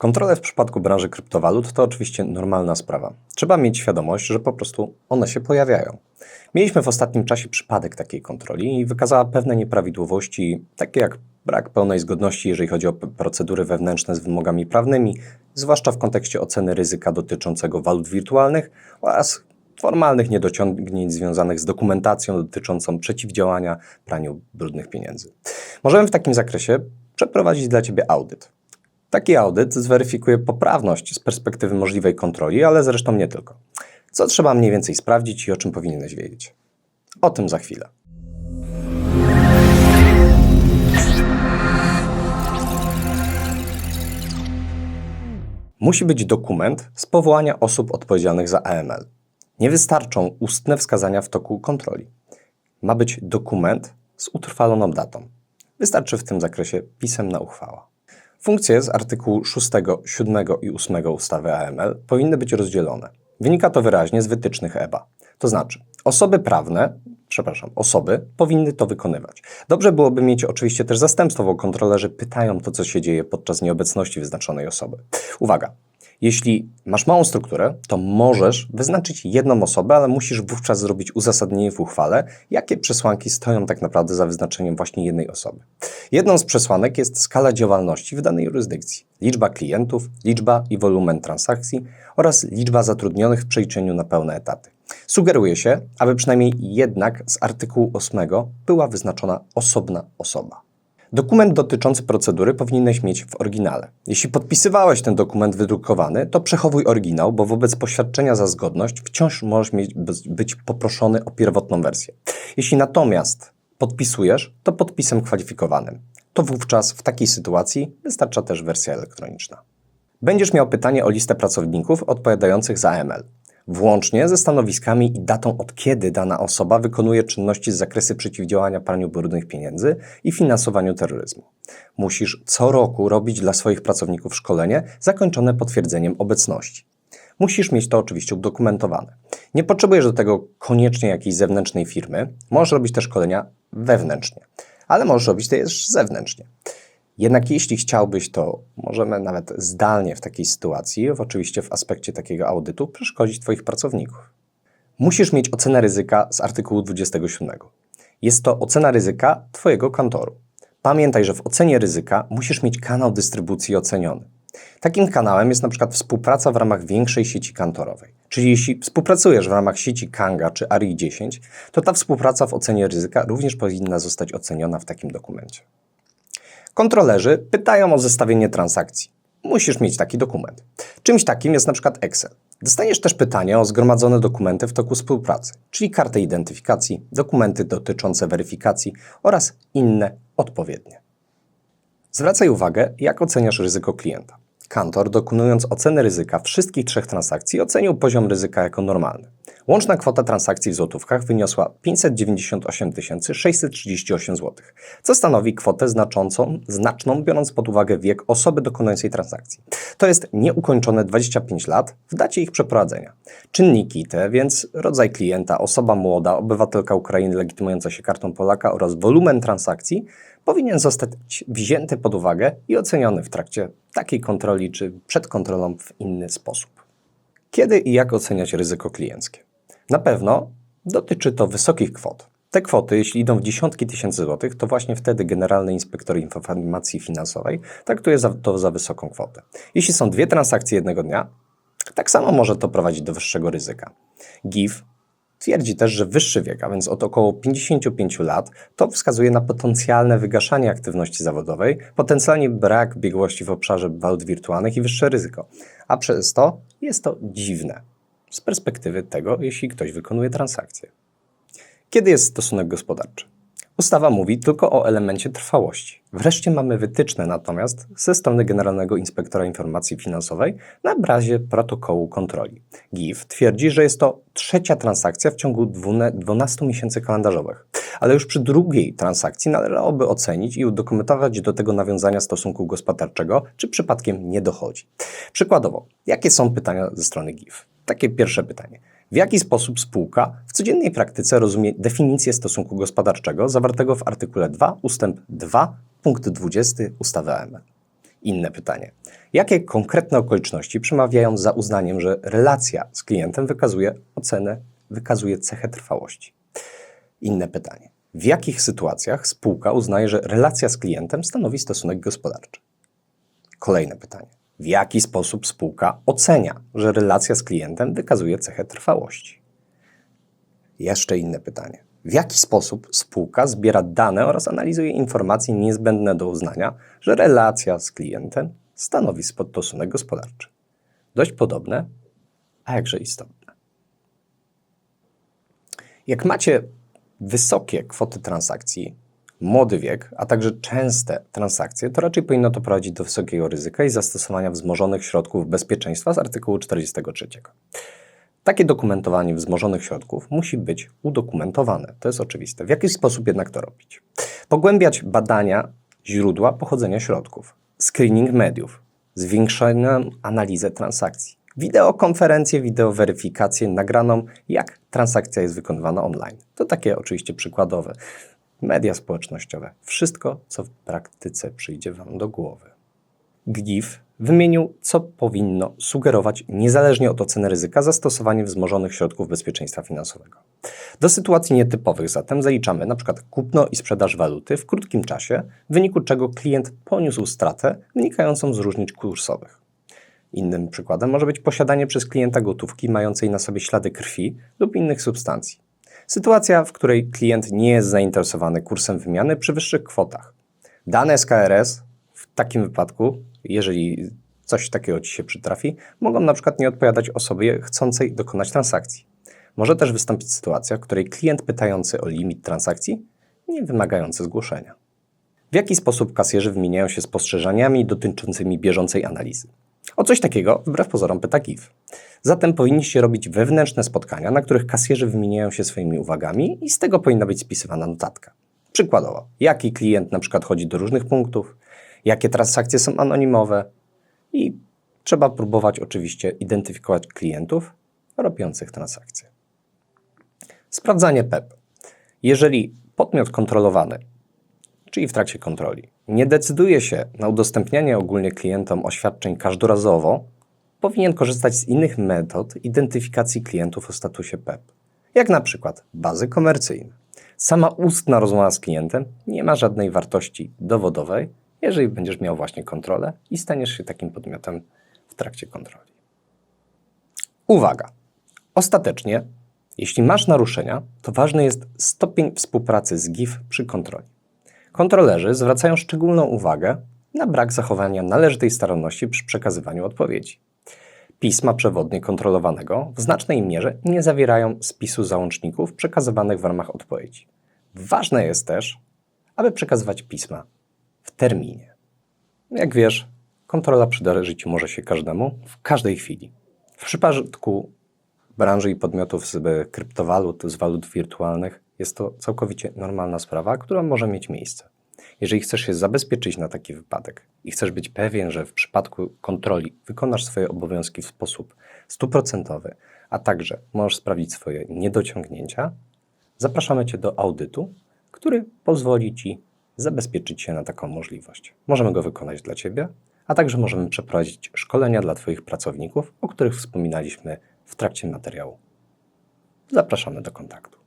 Kontrole w przypadku branży kryptowalut to oczywiście normalna sprawa. Trzeba mieć świadomość, że po prostu one się pojawiają. Mieliśmy w ostatnim czasie przypadek takiej kontroli i wykazała pewne nieprawidłowości, takie jak brak pełnej zgodności, jeżeli chodzi o procedury wewnętrzne z wymogami prawnymi, zwłaszcza w kontekście oceny ryzyka dotyczącego walut wirtualnych oraz formalnych niedociągnięć związanych z dokumentacją dotyczącą przeciwdziałania praniu brudnych pieniędzy. Możemy w takim zakresie przeprowadzić dla Ciebie audyt. Taki audyt zweryfikuje poprawność z perspektywy możliwej kontroli, ale zresztą nie tylko. Co trzeba mniej więcej sprawdzić i o czym powinieneś wiedzieć? O tym za chwilę. Musi być dokument z powołania osób odpowiedzialnych za AML. Nie wystarczą ustne wskazania w toku kontroli. Ma być dokument z utrwaloną datą. Wystarczy w tym zakresie pisemna uchwała. Funkcje z artykułu 6, 7 i 8 ustawy AML powinny być rozdzielone. Wynika to wyraźnie z wytycznych EBA. To znaczy, osoby prawne, przepraszam, osoby powinny to wykonywać. Dobrze byłoby mieć oczywiście też zastępstwo, bo kontrolerzy pytają to, co się dzieje podczas nieobecności wyznaczonej osoby. Uwaga, jeśli masz małą strukturę, to możesz wyznaczyć jedną osobę, ale musisz wówczas zrobić uzasadnienie w uchwale, jakie przesłanki stoją tak naprawdę za wyznaczeniem właśnie jednej osoby. Jedną z przesłanek jest skala działalności w danej jurysdykcji, liczba klientów, liczba i wolumen transakcji oraz liczba zatrudnionych w przeliczeniu na pełne etaty. Sugeruje się, aby przynajmniej jednak z artykułu 8 była wyznaczona osobna osoba. Dokument dotyczący procedury powinieneś mieć w oryginale. Jeśli podpisywałeś ten dokument wydrukowany, to przechowuj oryginał, bo wobec poświadczenia za zgodność wciąż możesz mieć, być poproszony o pierwotną wersję. Jeśli natomiast podpisujesz, to podpisem kwalifikowanym. To wówczas w takiej sytuacji wystarcza też wersja elektroniczna. Będziesz miał pytanie o listę pracowników odpowiadających za AML, włącznie ze stanowiskami i datą, od kiedy dana osoba wykonuje czynności z zakresu przeciwdziałania praniu brudnych pieniędzy i finansowaniu terroryzmu. Musisz co roku robić dla swoich pracowników szkolenie zakończone potwierdzeniem obecności. Musisz mieć to oczywiście udokumentowane. Nie potrzebujesz do tego koniecznie jakiejś zewnętrznej firmy, możesz robić te szkolenia wewnętrznie, ale możesz robić też zewnętrznie. Jednak jeśli chciałbyś, to możemy nawet zdalnie w takiej sytuacji, oczywiście w aspekcie takiego audytu, przeszkodzić Twoich pracowników. Musisz mieć ocenę ryzyka z artykułu 27. Jest to ocena ryzyka Twojego kantoru. Pamiętaj, że w ocenie ryzyka musisz mieć kanał dystrybucji oceniony. Takim kanałem jest na przykład współpraca w ramach większej sieci kantorowej. Czyli jeśli współpracujesz w ramach sieci Kanga czy ARI 10, to ta współpraca w ocenie ryzyka również powinna zostać oceniona w takim dokumencie. Kontrolerzy pytają o zestawienie transakcji. Musisz mieć taki dokument. Czymś takim jest na przykład Excel. Dostaniesz też pytanie o zgromadzone dokumenty w toku współpracy, czyli kartę identyfikacji, dokumenty dotyczące weryfikacji oraz inne odpowiednie. Zwracaj uwagę, jak oceniasz ryzyko klienta. Kantor, dokonując oceny ryzyka wszystkich trzech transakcji, ocenił poziom ryzyka jako normalny. Łączna kwota transakcji w złotówkach wyniosła 598 638 zł, co stanowi kwotę znaczącą, znaczną, biorąc pod uwagę wiek osoby dokonującej transakcji. To jest nieukończone 25 lat w dacie ich przeprowadzenia. Czynniki te, więc rodzaj klienta, osoba młoda, obywatelka Ukrainy legitymująca się kartą Polaka oraz wolumen transakcji, powinien zostać wzięty pod uwagę i oceniony w trakcie takiej kontroli czy przed kontrolą w inny sposób. Kiedy i jak oceniać ryzyko klienckie? Na pewno dotyczy to wysokich kwot. Te kwoty, jeśli idą w dziesiątki tysięcy złotych, to właśnie wtedy Generalny Inspektor Informacji Finansowej traktuje to za wysoką kwotę. Jeśli są dwie transakcje jednego dnia, tak samo może to prowadzić do wyższego ryzyka. GIF twierdzi też, że wyższy wiek, a więc od około 55 lat, to wskazuje na potencjalne wygaszanie aktywności zawodowej, potencjalnie brak biegłości w obszarze walut wirtualnych i wyższe ryzyko. A przez to jest to dziwne z perspektywy tego, jeśli ktoś wykonuje transakcję. Kiedy jest stosunek gospodarczy? Ustawa mówi tylko o elemencie trwałości. Wreszcie mamy wytyczne natomiast ze strony Generalnego Inspektora Informacji Finansowej na bazie protokołu kontroli. GIF twierdzi, że jest to trzecia transakcja w ciągu dwune- 12 miesięcy kalendarzowych, ale już przy drugiej transakcji należałoby ocenić i udokumentować do tego nawiązania stosunku gospodarczego, czy przypadkiem nie dochodzi. Przykładowo, jakie są pytania ze strony GIF? Takie pierwsze pytanie. W jaki sposób spółka w codziennej praktyce rozumie definicję stosunku gospodarczego zawartego w artykule 2 ustęp 2 punkt 20 ustawy AML? Inne pytanie. Jakie konkretne okoliczności przemawiają za uznaniem, że relacja z klientem wykazuje ocenę, wykazuje cechę trwałości? Inne pytanie. W jakich sytuacjach spółka uznaje, że relacja z klientem stanowi stosunek gospodarczy? Kolejne pytanie. W jaki sposób spółka ocenia, że relacja z klientem wykazuje cechę trwałości? Jeszcze inne pytanie. W jaki sposób spółka zbiera dane oraz analizuje informacje niezbędne do uznania, że relacja z klientem stanowi stosunek gospodarczy? Dość podobne, a jakże istotne. Jak macie wysokie kwoty transakcji, młody wiek, a także częste transakcje, to raczej powinno to prowadzić do wysokiego ryzyka i zastosowania wzmożonych środków bezpieczeństwa z artykułu 43. Takie dokumentowanie wzmożonych środków musi być udokumentowane. To jest oczywiste. W jaki sposób jednak to robić? Pogłębiać badania źródła pochodzenia środków, screening mediów, zwiększoną analizę transakcji, wideokonferencje, wideoweryfikację nagraną, jak transakcja jest wykonywana online. To takie oczywiście przykładowe. Media społecznościowe. Wszystko, co w praktyce przyjdzie Wam do głowy. GDIF wymienił, co powinno sugerować, niezależnie od oceny ryzyka, zastosowanie wzmożonych środków bezpieczeństwa finansowego. Do sytuacji nietypowych zatem zaliczamy np. kupno i sprzedaż waluty w krótkim czasie, w wyniku czego klient poniósł stratę wynikającą z różnic kursowych. Innym przykładem może być posiadanie przez klienta gotówki mającej na sobie ślady krwi lub innych substancji. Sytuacja, w której klient nie jest zainteresowany kursem wymiany przy wyższych kwotach. Dane z KRS w takim wypadku, jeżeli coś takiego Ci się przytrafi, mogą na przykład nie odpowiadać osobie chcącej dokonać transakcji. Może też wystąpić sytuacja, w której klient pytający o limit transakcji nie wymagający zgłoszenia. W jaki sposób kasjerzy wymieniają się spostrzeżeniami dotyczącymi bieżącej analizy? O coś takiego wbrew pozorom pyta GIF. Zatem powinniście robić wewnętrzne spotkania, na których kasjerzy wymieniają się swoimi uwagami i z tego powinna być spisywana notatka. Przykładowo, jaki klient na przykład chodzi do różnych punktów, jakie transakcje są anonimowe i trzeba próbować oczywiście identyfikować klientów robiących transakcje. Sprawdzanie PEP. Jeżeli podmiot kontrolowany, czyli w trakcie kontroli, nie decyduje się na udostępnianie ogólnie klientom oświadczeń każdorazowo, powinien korzystać z innych metod identyfikacji klientów o statusie PEP, jak na przykład bazy komercyjne. Sama ustna rozmowa z klientem nie ma żadnej wartości dowodowej, jeżeli będziesz miał właśnie kontrolę i staniesz się takim podmiotem w trakcie kontroli. Uwaga! Ostatecznie, jeśli masz naruszenia, to ważny jest stopień współpracy z GIF przy kontroli. Kontrolerzy zwracają szczególną uwagę na brak zachowania należytej staranności przy przekazywaniu odpowiedzi. Pisma przewodnie kontrolowanego w znacznej mierze nie zawierają spisu załączników przekazywanych w ramach odpowiedzi. Ważne jest też, aby przekazywać pisma w terminie. Jak wiesz, kontrola przydarzyć może się każdemu w każdej chwili. W przypadku branży i podmiotów z kryptowalut, z walut wirtualnych, jest to całkowicie normalna sprawa, która może mieć miejsce. Jeżeli chcesz się zabezpieczyć na taki wypadek i chcesz być pewien, że w przypadku kontroli wykonasz swoje obowiązki w sposób stuprocentowy, a także możesz sprawdzić swoje niedociągnięcia, zapraszamy Cię do audytu, który pozwoli Ci zabezpieczyć się na taką możliwość. Możemy go wykonać dla Ciebie, a także możemy przeprowadzić szkolenia dla Twoich pracowników, o których wspominaliśmy w trakcie materiału. Zapraszamy do kontaktu.